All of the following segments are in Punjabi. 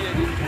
Yeah,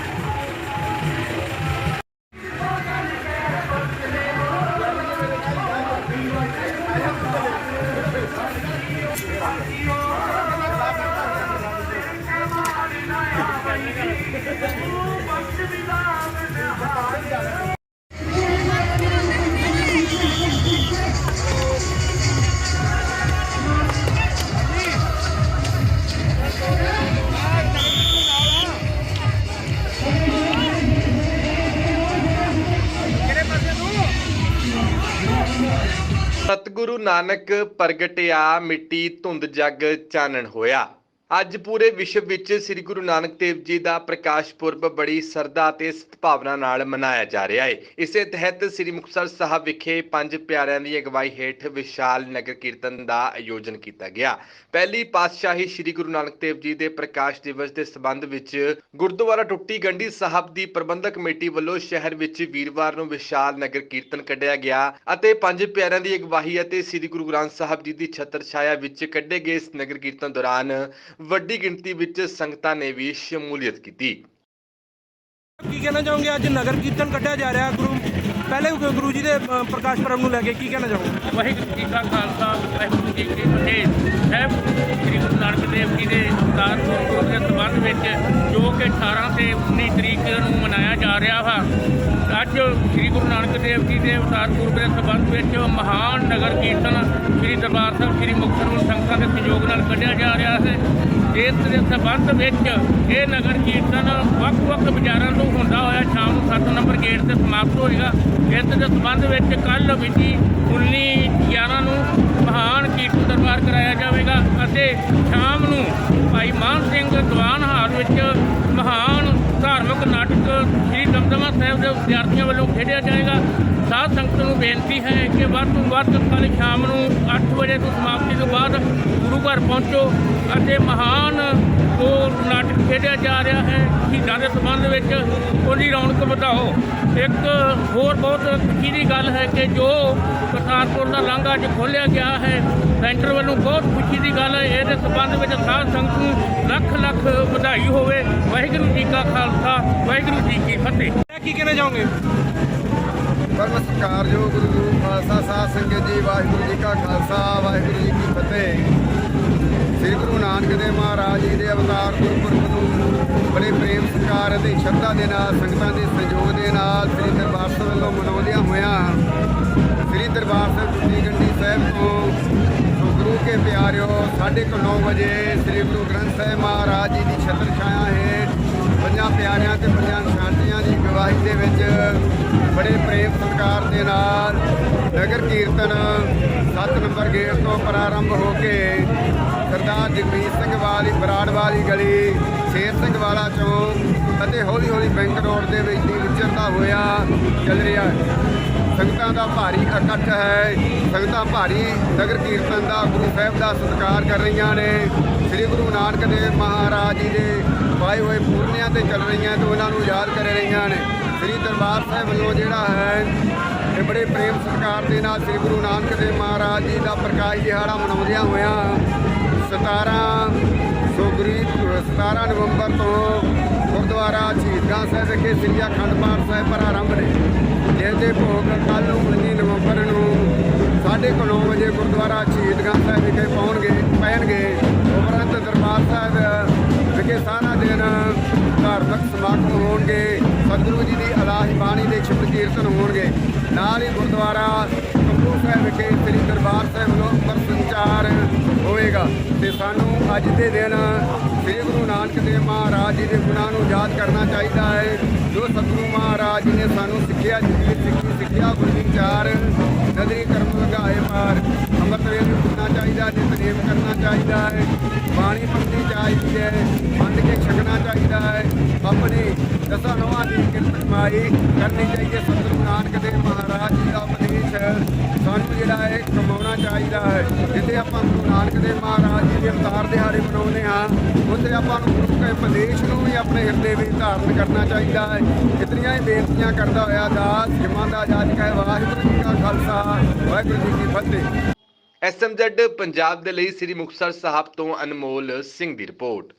ਗੁਰੂ ਨਾਨਕ ਪ੍ਰਗਟਿਆ ਮਿੱਟੀ ਧੁੰਦ ਜਗ ਚਾਨਣ ਹੋਇਆ। ਅੱਜ ਪੂਰੇ ਵਿਸ਼ਵ ਵਿੱਚ ਸ੍ਰੀ ਗੁਰੂ ਨਾਨਕ ਦੇਵ ਜੀ ਦਾ ਪ੍ਰਕਾਸ਼ ਪੁਰਬ ਬੜੀ ਸਰਦਾ ਤੇ ਸਤਿਭਾਵਨਾ ਨਾਲ ਮਨਾਇਆ ਜਾ ਰਿਹਾ ਹੈ। ਇਸੇ ਤਹਿਤ ਸ੍ਰੀ ਮੁਕਤਸਰ ਸਾਹਿਬ ਵਿਖੇ ਪੰਜ ਪਿਆਰਿਆਂ ਦੀ ਅਗਵਾਈ ਹੇਠ ਵਿਸ਼ਾਲ ਨਗਰ ਕੀਰਤਨ ਦਾ ਆਯੋਜਨ ਕੀਤਾ ਗਿਆ। ਪਹਿਲੀ ਪਾਤਸ਼ਾਹੀ ਸ੍ਰੀ ਗੁਰੂ ਨਾਨਕ ਦੇਵ ਜੀ ਦੇ ਪ੍ਰਕਾਸ਼ ਦਿਵਸ ਦੇ ਸਬੰਧ ਵਿੱਚ ਗੁਰਦੁਆਰਾ ਟੁੱਟੀ ਗੰਢੀ ਸਾਹਿਬ ਦੀ ਪ੍ਰਬੰਧਕ ਕਮੇਟੀ ਵੱਲੋਂ ਸ਼ਹਿਰ ਵਿੱਚ ਵੀਰਵਾਰ ਨੂੰ ਵਿਸ਼ਾਲ ਨਗਰ ਕੀਰਤਨ ਕੱਢਿਆ ਗਿਆ ਅਤੇ ਪੰਜ ਪਿਆਰਿਆਂ ਦੀ ਅਗਵਾਈ ਅਤੇ ਸ੍ਰੀ ਗੁਰੂ ਗ੍ਰੰਥ ਸਾਹਿਬ ਜੀ ਦੀ ਛਤਰ ਛਾਇਆ ਵਿੱਚ ਕੱਢੇ ਗਏ ਇਸ ਨਗਰ ਕੀਰਤਨ ਦੌਰਾਨ ਵੱਡੀ ਗਿਣਤੀ ਵਿੱਚ ਸੰਗਤਾਂ ਨੇ ਵੀ ਸ਼ਮੂਲੀਅਤ ਕੀਤੀ। ਕੀ ਕਹਿਣਾ ਚਾਹੋਗੇ? ਅੱਜ ਨਗਰ ਕੀਰਤਨ ਕੱਢਿਆ ਜਾ ਰਿਹਾ। ਗੁਰੂ ਪਹਿਲੇ ਗੁਰੂ ਜੀ ਦੇ ਪ੍ਰਕਾਸ਼ ਪਰਬ ਨੂੰ ਲੈ ਕੇ ਕੀ ਕਹਿਣਾ ਚਾਹੋਗੇ? ਵਾਹਿਗੁਰੂ ਜੀ ਕਾ ਖਾਲਸਾ ਵਾਹਿਗੁਰੂ ਜੀ ਕੀ ਫਤਿਹ। ਸਾਹਿਬ ਸ੍ਰੀ ਗੁਰੂ ਨਾਨਕ ਦੇਵ ਜੀ ਦੇ ਅਵਤਾਰ ਦੇ ਸੰਬੰਧ ਵਿੱਚ ਜੋ ਕਿ 18 ਤੇ 19 ਤਰੀਕ ਨੂੰ ਮਨਾਇਆ ਜਾ ਰਿਹਾ ਵਾ ਅੱਜ ਸ੍ਰੀ ਗੁਰੂ ਨਾਨਕ ਦੇਵ ਜੀ ਦੇ ਅਵਤਾਰ ਪੁਰਬ ਦੇ ਸੰਬੰਧ ਵਿੱਚ ਮਹਾਨ ਨਗਰ ਕੀਰਤਨ ਸ੍ਰੀ ਦਰਬਾਰ ਸਾਹਿਬ, ਸ੍ਰੀ ਮੁਕਤਸਰ ਸੰਗਤਾਂ ਦੇ ਸਹਿਯੋਗ ਨਾਲ ਕੱਢਿਆ ਜਾ ਰਿਹਾ ਹੈ। ਇਸ ਦੇ ਸੰਬੰਧ ਵਿੱਚ ਇਹ ਨਗਰ ਕੀਰਤਨ ਵੱਖ-ਵੱਖ ਬਾਜ਼ਾਰਾਂ ਤੋਂ ਹੁੰਦਾ ਹੋਇਆ ਸ਼ਾਮ ਨੂੰ 7 ਨੰਬਰ ਗੇਟ ਤੇ ਸਮਾਪਤ ਹੋਏਗਾ। ਇਸ ਦੇ ਸੰਬੰਧ ਵਿੱਚ ਕੱਲ ਮਿਤੀ 19 11 ਨੂੰ ਮਹਾਨ ਕੀਰਤਨ ਦਰਬਾਰ ਕਰਾਇਆ ਜਾਵੇਗਾ ਅਤੇ ਸ਼ਾਮ ਵਿਦਿਆਰਥੀਆਂ ਵੱਲੋਂ ਖੇਡਿਆ ਜਾਏਗਾ। ਸਾਧ ਸੰਗਤ ਨੂੰ ਬੇਨਤੀ ਹੈ ਕਿ ਵੱਧ ਤੋਂ ਵੱਧ ਕੱਲ੍ਹ ਸ਼ਾਮ ਨੂੰ 8 ਵਜੇ ਤੋਂ ਸਮਾਪਤੀ ਤੋਂ ਬਾਅਦ ਗੁਰੂ ਘਰ ਪਹੁੰਚੋ ਅਤੇ ਮਹਾਨ ਉਹ ਨਾਟਕ ਖੇਡਿਆ ਜਾ ਰਿਹਾ ਹੈ। ਸ਼ਹੀਦਾਂ ਦੇ ਸੰਬੰਧ ਵਿੱਚ ਉਹਦੀ ਰੌਣਕ ਵਧਾਓ। ਇੱਕ ਹੋਰ ਬਹੁਤ ਖੁਸ਼ੀ ਦੀ ਗੱਲ ਹੈ ਕਿ ਜੋ ਕਰਤਾਰਪੁਰ ਦਾ ਲਾਂਘਾ ਅੱਜ ਖੋਲ੍ਹਿਆ ਗਿਆ ਹੈ, ਸੈਂਟਰ ਵੱਲੋਂ ਬਹੁਤ ਖੁਸ਼ੀ ਦੀ ਗੱਲ ਹੈ। ਇਹਦੇ ਸੰਬੰਧ ਵਿੱਚ ਸਾਧ ਸੰਗਤ ਨੂੰ ਲੱਖ ਲੱਖ ਵਧਾਈ ਹੋਵੇ। ਵਾਹਿਗੁਰੂ ਜੀ ਕਾ ਖਾਲਸਾ, ਵਾਹਿਗੁਰੂ ਜੀ ਕੀ ਫਤਿਹ। ਕੀ ਕਹਿਣਾ ਚਾਹੋਗੇ ਪਰਮ ਸਤਿਕਾਰਯੋਗ ਗੁਰੂ ਗੁਰੂ ਖਾਲਸਾ ਸਾਹਿਬ ਸੰਗਤ ਜੀ, ਵਾਹਿਗੁਰੂ ਜੀ ਕਾ ਖਾਲਸਾ, ਵਾਹਿਗੁਰੂ ਜੀ ਕੀ ਫਤਿਹ। ਸ੍ਰੀ ਗੁਰੂ ਨਾਨਕ ਦੇਵ ਮਹਾਰਾਜ ਜੀ ਦੇ ਅਵਤਾਰ ਗੁਰਪੁਰਬ ਨੂੰ ਬੜੇ ਪ੍ਰੇਮ ਸਤਿਕਾਰ ਅਤੇ ਸ਼ਰਧਾ ਦੇ ਨਾਲ, ਸੰਗਤਾਂ ਦੇ ਸਹਿਯੋਗ ਦੇ ਨਾਲ ਸ੍ਰੀ ਦਰਬਾਰ ਸਾਹਿਬ ਵੱਲੋਂ ਮਨਾਉਂਦਿਆਂ ਹੋਇਆਂ ਸ੍ਰੀ ਦਰਬਾਰ ਸਾਹਿਬ ਟੁੱਟੀ ਗੰਡੀ ਸਾਹਿਬ ਤੋਂ ਗੁਰੂ ਕੇ ਪਿਆਰਿਓ 9:30 ਵਜੇ ਸ੍ਰੀ ਗੁਰੂ ਗ੍ਰੰਥ ਸਾਹਿਬ ਮਹਾਰਾਜ ਜੀ ਦੀ ਛਤਰ ਛਾਇਆ ਹੇਠ ਪੰਜਾਂ ਪਿਆਰਿਆਂ ਤੇ ਪੰਜਾਂ ਦੇ ਵਿੱਚ ਬੜੇ ਪ੍ਰੇਮ ਸਤਿਕਾਰ ਦੇ ਨਾਲ ਨਗਰ ਕੀਰਤਨ 7 ਨੰਬਰ ਗੇਟ ਤੋਂ ਪ੍ਰਾਰੰਭ ਹੋ ਕੇ ਸਰਦਾਰ ਜਗਮੀਤ ਸਿੰਘ ਵਾਲੀ, ਬਰਾੜ ਵਾਲੀ ਗਲੀ, ਸ਼ੇਰ ਸਿੰਘ ਵਾਲਾ ਚੌਂਕ ਅਤੇ ਹੌਲੀ ਹੌਲੀ ਬੈਂਕ ਰੋਡ ਦੇ ਵਿੱਚ ਦੀ ਵਿਚਰਦਾ ਹੋਇਆ ਚੱਲ ਰਿਹਾ ਹੈ। ਸੰਗਤਾਂ ਦਾ ਭਾਰੀ ਇਕੱਠ ਹੈ। ਸੰਗਤਾਂ ਭਾਰੀ ਨਗਰ ਕੀਰਤਨ ਦਾ, ਗੁਰੂ ਸਾਹਿਬ ਦਾ ਸਤਿਕਾਰ ਕਰ ਰਹੀਆਂ ਨੇ। ਸ੍ਰੀ ਗੁਰੂ ਨਾਨਕ ਦੇਵ ਮਹਾਰਾਜ ਜੀ ਦੇ ਪਾਏ ਹੋਏ ਪੂਰਨਿਆਂ ਤੇ ਚੱਲ ਰਹੀਆਂ ਤੇ ਉਹਨਾਂ ਨੂੰ ਯਾਦ ਕਰ ਰਹੀਆਂ ਨੇ। ਸ੍ਰੀ ਦਰਬਾਰ ਸਾਹਿਬ ਵੱਲੋਂ ਜਿਹੜਾ ਹੈ ਇਹ ਬੜੇ ਪ੍ਰੇਮ ਸਤਿਕਾਰ ਦੇ ਨਾਲ ਸ੍ਰੀ ਗੁਰੂ ਨਾਨਕ ਦੇਵ ਮਹਾਰਾਜ ਜੀ ਦਾ ਪ੍ਰਕਾਸ਼ ਦਿਹਾੜਾ ਮਨਾਉਂਦਿਆਂ ਹੋਇਆਂ 17 ਸੋਗਰੀ 17 ਨਵੰਬਰ ਤੋਂ ਗੁਰਦੁਆਰਾ ਸ਼ਹੀਦਾਂ ਸਾਹਿਬ ਵਿਖੇ ਸ੍ਰੀ ਅਖੰਡ ਪਾਠ ਸਾਹਿਬ ਪ੍ਰਾਰੰਭ ਨੇ। ਦਿਨ ਧਾਰਮਿਕ ਸਮਾਗਮ ਹੋਣਗੇ, ਸਤਿਗੁਰੂ ਜੀ ਦੀ ਅਲਾਹੀ ਬਾਣੀ ਦੇ ਸ਼ਬਦ ਕੀਰਤਨ ਹੋਣਗੇ। ਨਾਲ ਹੀ ਗੁਰਦੁਆਰਾ ਕੰਪੂ ਸਾਹਿਬ ਵਿਖੇ ਸ੍ਰੀ ਦਰਬਾਰ ਸਾਹਿਬ ਵੱਲੋਂ ਅੰਮ੍ਰਿਤ ਸੰਚਾਰ ਹੋਵੇਗਾ। ਤੇ ਸਾਨੂੰ ਅੱਜ ਦੇ ਦਿਨ ਸ੍ਰੀ ਗੁਰੂ ਨਾਨਕ ਦੇਵ ਮਹਾਰਾਜ ਜੀ ਦੇ ਗੁਣਾਂ ਨੂੰ ਯਾਦ ਕਰਨਾ ਚਾਹੀਦਾ ਹੈ। ਜੋ ਸਤਿਗੁਰੂ ਮਹਾਰਾਜ ਜੀ ਨੇ ਸਾਨੂੰ ਸਿੱਖਿਆ ਜਿੱਤੀ ਸਿੱਖੀ, ਸਿੱਖਿਆ ਗੁਰੂ ਵਿਚਾਰ ਨਦਰੀ ਕਰਮ ਲਗਾਏ ਪਾਰ ਅੰਮ੍ਰਿਤ ਵੇਲੇ ਉੱਠਣਾ ਚਾਹੀਦਾ, ਨਿਤਨੇਮ ਕਰਨਾ ਚਾਹੀਦਾ ਹੈ। ਬਾਣੀ ਪੜ੍ਹਨੀ ਚਾਹੀਦੀ ਹੈ ਛਕਣਾ ਚਾਹੀਦਾ ਹੈ। ਆਪਣੀ ਦਸਾਂ ਨਵਾਂ ਦੀ ਕਿਰਤ ਕਮਾਈ ਕਰਨੀ ਚਾਹੀਦੀ ਹੈ। ਸਤਿਗੁਰੂ ਨਾਨਕ ਦੇਵ ਮਹਾਰਾਜ ਜੀ ਦਾ ਉਪਦੇਸ਼ ਸਾਨੂੰ ਜਿਹੜਾ ਹੈ ਕਮਾਉਣਾ ਚਾਹੀਦਾ ਹੈ। ਜਿੱਥੇ ਆਪਾਂ ਗੁਰੂ ਨਾਨਕ ਦੇਵ ਮਹਾਰਾਜ ਜੀ ਦੇ ਅਵਤਾਰ ਦਿਹਾੜੇ ਮਨਾਉਂਦੇ ਹਾਂ, ਉੱਥੇ ਆਪਾਂ ਨੂੰ ਗੁਰੂ ਕੇ ਉਪਦੇਸ਼ ਨੂੰ ਵੀ ਆਪਣੇ ਹਿਰਦੇ ਵਿੱਚ ਧਾਰਨ ਕਰਨਾ ਚਾਹੀਦਾ ਹੈ। ਜਿਤਨੀਆਂ ਹੀ ਬੇਨਤੀਆਂ ਕਰਦਾ ਹੋਇਆ ਦਾਸ ਜਮਾਂ ਦਾ ਜਾਜ ਕਹੇ, ਵਾਹਿਗੁਰੂ ਜੀ ਕਾ ਖਾਲਸਾ, ਵਾਹਿਗੁਰੂ ਜੀ ਕੀ ਫਤਿਹ। ਐਸਐਮਜ਼ੈਡ ਪੰਜਾਬ ਦੇ ਲਈ ਸ੍ਰੀ ਮੁਕਤਸਰ ਸਾਹਿਬ ਤੋਂ ਅਨਮੋਲ ਸਿੰਘ ਦੀ ਰਿਪੋਰਟ।